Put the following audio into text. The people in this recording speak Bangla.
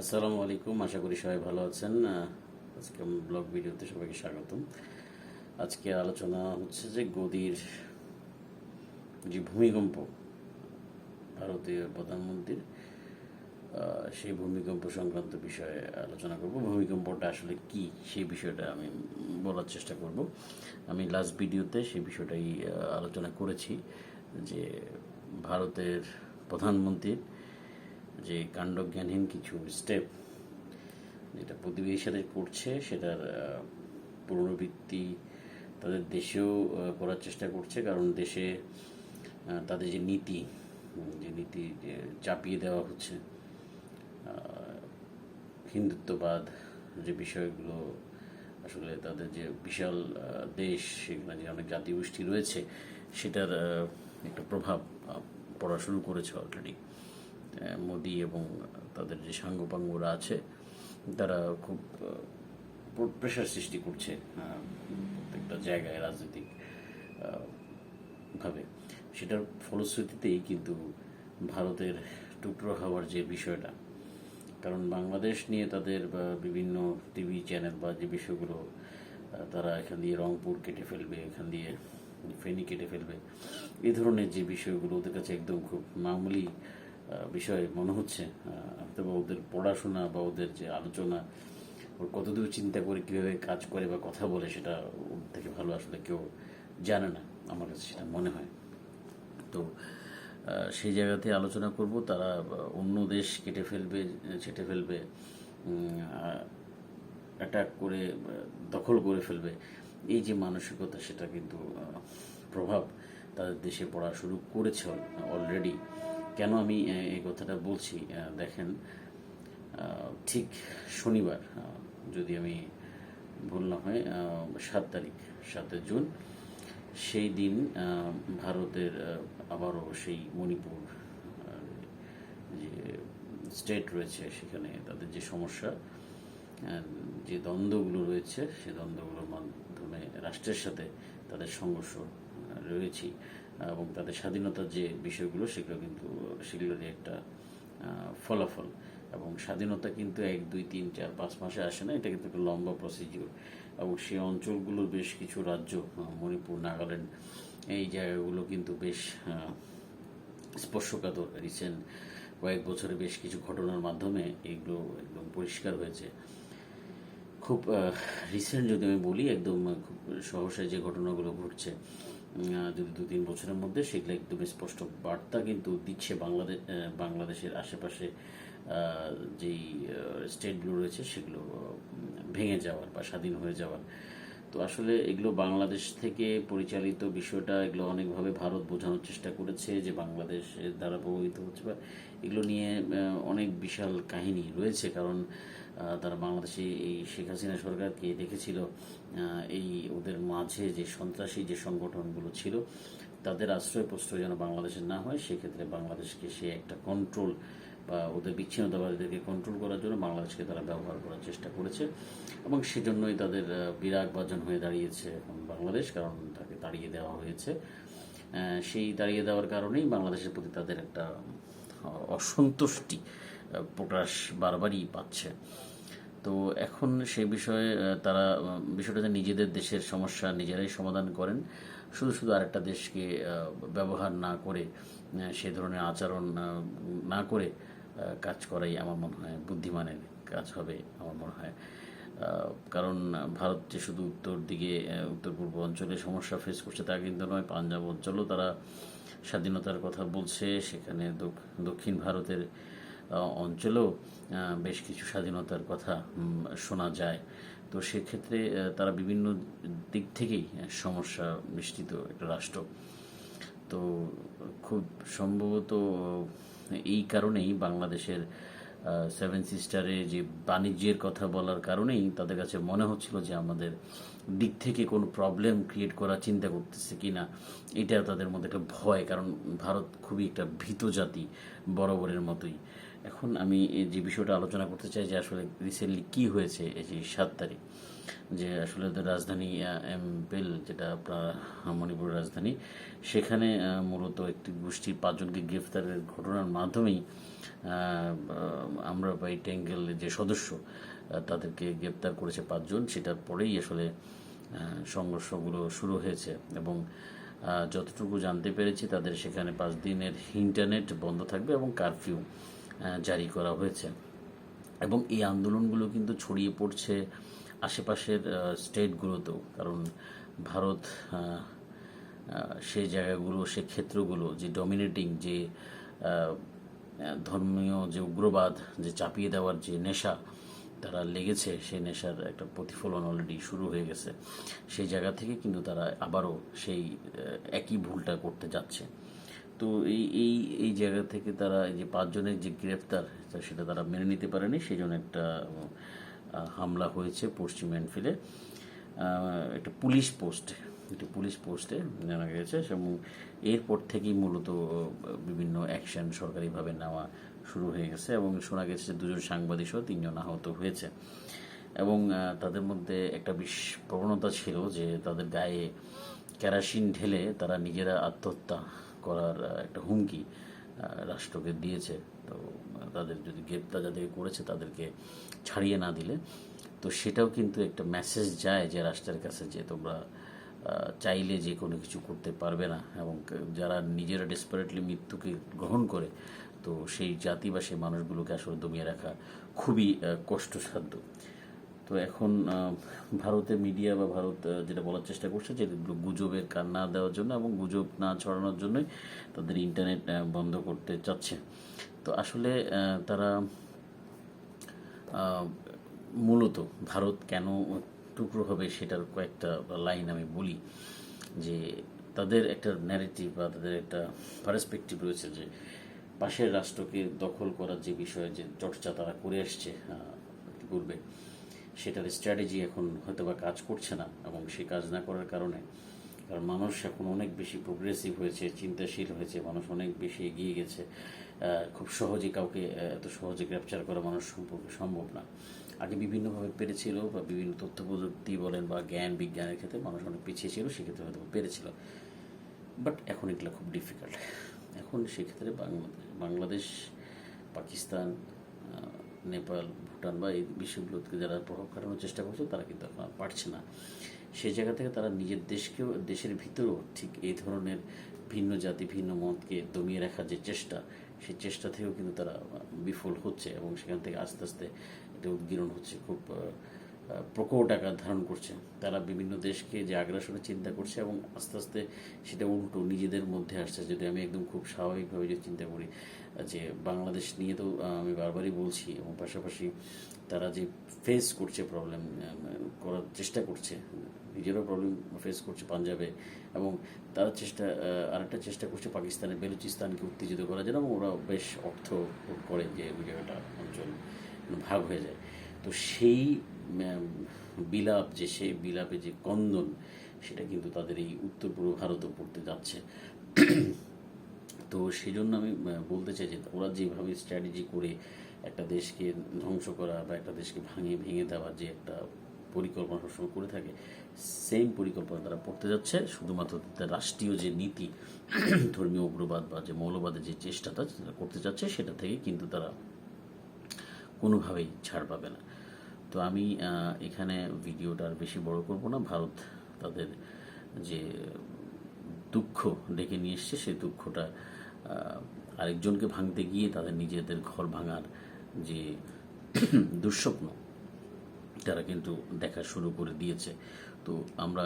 আসসালামু আলাইকুম, আশা করি সবাই ভালো আছেন। আজকে ব্লগ ভিডিওতে সবাইকে স্বাগতম। আজকে আলোচনা হচ্ছে যে গদির যে ভূমিকম্প, ভারতীয় প্রধানমন্ত্রীর সেই ভূমিকম্প সংক্রান্ত বিষয়ে আলোচনা করব। ভূমিকম্পটা আসলে কি, সেই বিষয়টা আমি বলার চেষ্টা করব। আমি লাস্ট ভিডিওতে সেই বিষয়টাই আলোচনা করেছি যে ভারতের প্রধানমন্ত্রীর যে কাণ্ডজ্ঞানহীন কিছু স্টেপ যেটা প্রতিবেশীর সাথে করছে, সেটার পুনরাবৃত্তি তাদের দেশেও করার চেষ্টা করছে। কারণ দেশে তাদের যে নীতি যে নীতি চাপিয়ে দেওয়া হচ্ছে হিন্দুত্ববাদ, যে বিষয়গুলো আসলে তাদের যে বিশাল দেশ সেখানে যে অনেক জাতি গোষ্ঠী রয়েছে, সেটার একটা প্রভাব পড়া শুরু করেছে অলরেডি মোদি এবং তাদের যে সাঙ্গপাঙ্গরা আছে, তারা খুব প্রেশার সৃষ্টি করছে প্রত্যেকটা জায়গায় রাজনৈতিক ভাবে। সেটার ফলশ্রুতিতেই কিন্তু ভারতের টুকরো হওয়ার যে বিষয়টা, কারণ বাংলাদেশ নিয়ে তাদের বা বিভিন্ন টিভি চ্যানেল বা যে বিষয়গুলো তারা এখান দিয়ে রংপুর কেটে ফেলবে, এখান দিয়ে ফেনী কেটে ফেলবে এই ধরনের যে বিষয়গুলো ওদের কাছে একদম খুব মামুলি বিষয় মনে হচ্ছে আহ, হয়তো বা ওদের পড়াশোনা বা ওদের যে আলোচনা ওর কতদূর চিন্তা করে কীভাবে কাজ করে বা কথা বলে সেটা ওর থেকে ভালো আসলে কেউ জানে না আমার কাছে সেটা মনে হয়। তো সেই জায়গাতে আলোচনা করব তারা অন্য দেশ কেটে ফেলবে ছেটে ফেলবে অ্যাটাক করে দখল করে ফেলবে এই যে মানসিকতা সেটা কিন্তু প্রভাব তাদের দেশে পড়া শুরু করেছে অলরেডি কেন আমি এই কথাটা বলছি? দেখেন ঠিক শনিবার যদি আমি ভুল না হয় সাত তারিখ সাতই জুন, সেই দিন ভারতের আবারও সেই মণিপুর যে স্টেট রয়েছে, সেখানে তাদের যে সমস্যা যে দ্বন্দ্বগুলো রয়েছে সেই দ্বন্দ্বগুলোর মাধ্যমে রাষ্ট্রের সাথে তাদের সংঘর্ষ রয়েছে। এবং তাদের স্বাধীনতার যে বিষয়গুলো, সেগুলো কিন্তু সেগুলোরই একটা ফলাফল। এবং স্বাধীনতা কিন্তু এক, দুই, তিন, চার, পাঁচ মাসে আসে না, এটা কিন্তু একটা লম্বা প্রসিডিউর এবং সেই অঞ্চলগুলোর বেশ কিছু রাজ্য মণিপুর, নাগাল্যান্ড, এই জায়গাগুলো কিন্তু বেশ স্পর্শকাতর। রিসেন্ট কয়েক বছরে বেশ কিছু ঘটনার মাধ্যমে এগুলো একদম পরিষ্কার হয়েছে। খুব রিসেন্ট যদি আমি বলি, একদম খুব সহসায় যে ঘটনাগুলো ঘটছে দু তিন বছরের মধ্যে সেগুলো একদম স্পষ্ট বার্তা কিন্তু দিচ্ছে বাংলাদেশ বাংলাদেশের আশেপাশে যেই স্টেটগুলো রয়েছে সেগুলো ভেঙে যাওয়ার বা স্বাধীন হয়ে যাওয়ার। তো আসলে এগুলো বাংলাদেশ থেকে পরিচালিত বিষয়টা এগুলো অনেকভাবে ভারত বোঝানোর চেষ্টা করেছে যে বাংলাদেশের দ্বারা প্রভাবিত হচ্ছে বা এগুলো নিয়ে অনেক বিশাল কাহিনী রয়েছে। কারণ তারা বাংলাদেশে এই শেখ হাসিনা সরকারকে দেখেছিল এই ওদের মাঝে যে সন্ত্রাসী যে সংগঠনগুলো ছিল, তাদের আশ্রয় প্রশ্রয় যেন বাংলাদেশের না হয়, সেক্ষেত্রে বাংলাদেশকে সে একটা কন্ট্রোল বা ওদের বিচ্ছিন্নতাবাদীদেরকে কন্ট্রোল করার জন্য বাংলাদেশকে তারা ব্যবহার করার চেষ্টা করেছে। এবং সেজন্যই তাদের বিরাগ বাজন হয়ে দাঁড়িয়েছে এখন বাংলাদেশ, কারণ তাকে তাড়িয়ে দেওয়া হয়েছে। সেই তাড়িয়ে দেওয়ার কারণেই বাংলাদেশের প্রতি তাদের একটা অসন্তুষ্টি প্রকাশ বারবারই পাচ্ছে। তো এখন সেই বিষয়ে তারা আহ, বিষয়টা নিজেদের দেশের সমস্যা নিজেরাই সমাধান করেন শুধু শুধু আরেকটা দেশকে ব্যবহার না করে সে ধরনের আচরণ না করে কাজ করাই আমার মনে হয় বুদ্ধিমানের কাজ হবে আমার মনে হয়। কারণ ভারত যে শুধু উত্তর দিকে উত্তর পূর্ব অঞ্চলে সমস্যা ফেস করছে তা কিন্তু নয় পাঞ্জাব অঞ্চলও তারা স্বাধীনতার কথা বলছে সেখানে দক্ষিণ ভারতের অঞ্চলেও বেশ কিছু স্বাধীনতার কথা শোনা যায়। তো সেক্ষেত্রে তারা বিভিন্ন দিক থেকেই সমস্যা মিষ্টিত একটা রাষ্ট্র। তো খুব সম্ভবত, এই কারণেই বাংলাদেশের সেভেন সিস্টারে যে বাণিজ্যের কথা বলার কারণেই তাদের কাছে মনে হচ্ছিল যে আমাদের দিক থেকে কোনো প্রবলেম ক্রিয়েট করার চিন্তা করতেছে কি না এটা তাদের মধ্যে একটা ভয়, কারণ ভারত খুবই একটা ভীত জাতি, বরাবরের মতোই। এখন আমি যে বিষয়টা আলোচনা করতে চাই যে আসলে রিসেন্টলি কি হয়েছে এই যে সাত তারিখ, যে আসলে রাজধানী এমপেল যেটা আপনার মণিপুরের রাজধানী, সেখানে মূলত একটি গোষ্ঠীর পাঁচজনকে গ্রেফতারের ঘটনার মাধ্যমেই আমরা বা এই যে সদস্য তাদেরকে গ্রেপ্তার করেছে পাঁচজন। সেটার পরেই আসলে সংঘর্ষগুলো শুরু হয়েছে এবং যতটুকু জানতে পেরেছি তাদের সেখানে পাঁচ দিনের ইন্টারনেট বন্ধ থাকবে এবং কারফিউ জারি করা হয়েছে। এবং এই আন্দোলনগুলো কিন্তু ছড়িয়ে পড়ছে আশেপাশের স্টেটগুলোতেও। কারণ ভারত আহ, জায়গাগুলো সে ক্ষেত্রগুলো যে ডমিনেটিং যে ধর্মীয় যে উগ্রবাদ যে চাপিয়ে দেওয়ার যে নেশা তারা লেগেছে সেই নেশার একটা প্রতিফলন অলরেডি শুরু হয়ে গেছে। সেই জায়গা থেকে কিন্তু তারা আবারও সেই একই ভুলটা করতে যাচ্ছে। তো এই এই এই জায়গা থেকে তারা এই যে পাঁচজনের যে গ্রেফতার সেটা তারা মেনে নিতে পারেনি। সেই জন্য একটা হামলা হয়েছে পশ্চিম এনফিলে একটা পুলিশ পোস্টে, একটি পুলিশ পোস্টে জানা গেছে এবং এরপর থেকেই মূলত বিভিন্ন অ্যাকশন সরকারিভাবে নেওয়া শুরু হয়ে গেছে এবং শোনা গেছে যে দুজন সাংবাদিক সহ তিনজন আহত হয়েছে। এবং তাদের মধ্যে একটা বিশ প্রবণতা ছিল যে তাদের গায়ে কেরাসিন ঢেলে তারা নিজেরা আত্মহত্যা করার একটা হুমকি রাষ্ট্রকে দিয়েছে। তো তাদের যদি গ্রেপ্তার যাদেরকে করেছে তাদেরকে ছাড়িয়ে না দিলে, তো সেটাও কিন্তু একটা মেসেজ যায় যে রাষ্ট্রের কাছে যে তোমরা চাইলে যে কোনো কিছু করতে পারবে না এবং যারা নিজেরা ডেসপারেটলি মৃত্যুকে গ্রহণ করে, তো সেই জাতি বা সেই মানুষগুলোকে আসলে দমিয়ে রাখা খুবই কষ্টসাধ্য। তো এখন ভারতের মিডিয়া বা ভারত যেটা বলার চেষ্টা করছে যে গুজবের কান না দেওয়ার জন্য এবং গুজব না ছড়ানোর জন্যই তাদের ইন্টারনেট বন্ধ করতে চাচ্ছে। তো আসলে তারা মূলত ভারত কেন টুকরো হবে সেটার কয়েকটা লাইন আমি বলি যে তাদের একটা ন্যারেটিভ বা তাদের একটা পার্সপেক্টিভ রয়েছে যে পাশের রাষ্ট্রকে দখল করার যে বিষয়ে যে চর্চা তারা করে আসছে আহ, সেটার স্ট্র্যাটেজি এখন হয়তো বা কাজ করছে না এবং সে কাজ না করার কারণে কারণ মানুষ এখন অনেক বেশি প্রোগ্রেসিভ হয়েছে, চিন্তাশীল হয়েছে, মানুষ অনেক বেশি এগিয়ে গেছে। খুব সহজে কাউকে এত সহজে গ্রেপচার করা মানুষ সম্পর্কে সম্ভব না। আগে বিভিন্নভাবে পেরেছিল বা বিভিন্ন তথ্য প্রযুক্তি বলেন বা জ্ঞান, বিজ্ঞানের ক্ষেত্রে মানুষ অনেক পিছিয়ে ছিল, সেক্ষেত্রে হয়তো পেরেছিল। বাট এখন এগুলো খুব ডিফিকাল্ট এখন সেক্ষেত্রে বাংলাদেশ, পাকিস্তান নেপাল, ভুটান বা এই বিশ্বগুলোকে যারা প্রভাব খাটানোর চেষ্টা করছে, তারা কিন্তু এখন পারছে না। সেই জায়গা থেকে তারা নিজের দেশকেও, দেশের ভিতরেও ঠিক এই ধরনের ভিন্ন জাতি, ভিন্ন মতকে দমিয়ে রাখার যে চেষ্টা, সেই চেষ্টা থেকেও কিন্তু তারা বিফল হচ্ছে এবং সেখান থেকে আস্তে আস্তে এটা উদ্গীরণ হচ্ছে। খুব প্রকট আকার ধারণ করছে তারা বিভিন্ন দেশকে যে আগ্রাসনের চিন্তা করছে এবং আস্তে আস্তে সেটা উল্টো নিজেদের মধ্যে আসছে। যদি আমি একদম খুব স্বাভাবিকভাবে যে চিন্তা করি, যে বাংলাদেশ নিয়ে তো আমি বারবারই বলছি এবং পাশাপাশি তারা যে ফেস করছে প্রবলেম করার চেষ্টা করছে, নিজেরও প্রবলেম ফেস করছে পাঞ্জাবে এবং তারা চেষ্টা আরেকটা চেষ্টা করছে পাকিস্তানের বেলুচিস্তানকে উত্তেজিত করার জন্য এবং ওরা বেশ অর্থ করে যে ওই জায়গাটা অঞ্চল ভাগ হয়ে যায়। তো সেই বিলাপ যে সে বিলাপে যে কন্দন, সেটা কিন্তু তাদের এই উত্তর পূর্ব ভারতও পড়তে যাচ্ছে। তো সেই জন্য আমি বলতে চাই যে ওরা যেভাবে স্ট্র্যাটেজি করে একটা দেশকে ধ্বংস করা বা একটা দেশকে ভাঙিয়ে, ভেঙে দেওয়ার যে একটা পরিকল্পনা সবসময় করে থাকে সেম পরিকল্পনা তারা পড়তে যাচ্ছে। শুধুমাত্র রাষ্ট্রীয় যে নীতি, ধর্মীয় উগ্রবাদ বা যে মৌলবাদের যে চেষ্টাটা করতে যাচ্ছে, সেটা থেকে কিন্তু তারা কোনোভাবেই ছাড় পাবে না। তো আমি এখানে ভিডিওটা আর বেশি বড় করব না। ভারত তাদের যে দুঃখ ডেকে নিয়ে এসছে, সেই দুঃখটা আরেকজনকে ভাঙতে গিয়ে তাদের নিজেদের ঘর ভাঙার যে দুঃস্বপ্ন, তারা কিন্তু দেখা শুরু করে দিয়েছে। তো আমরা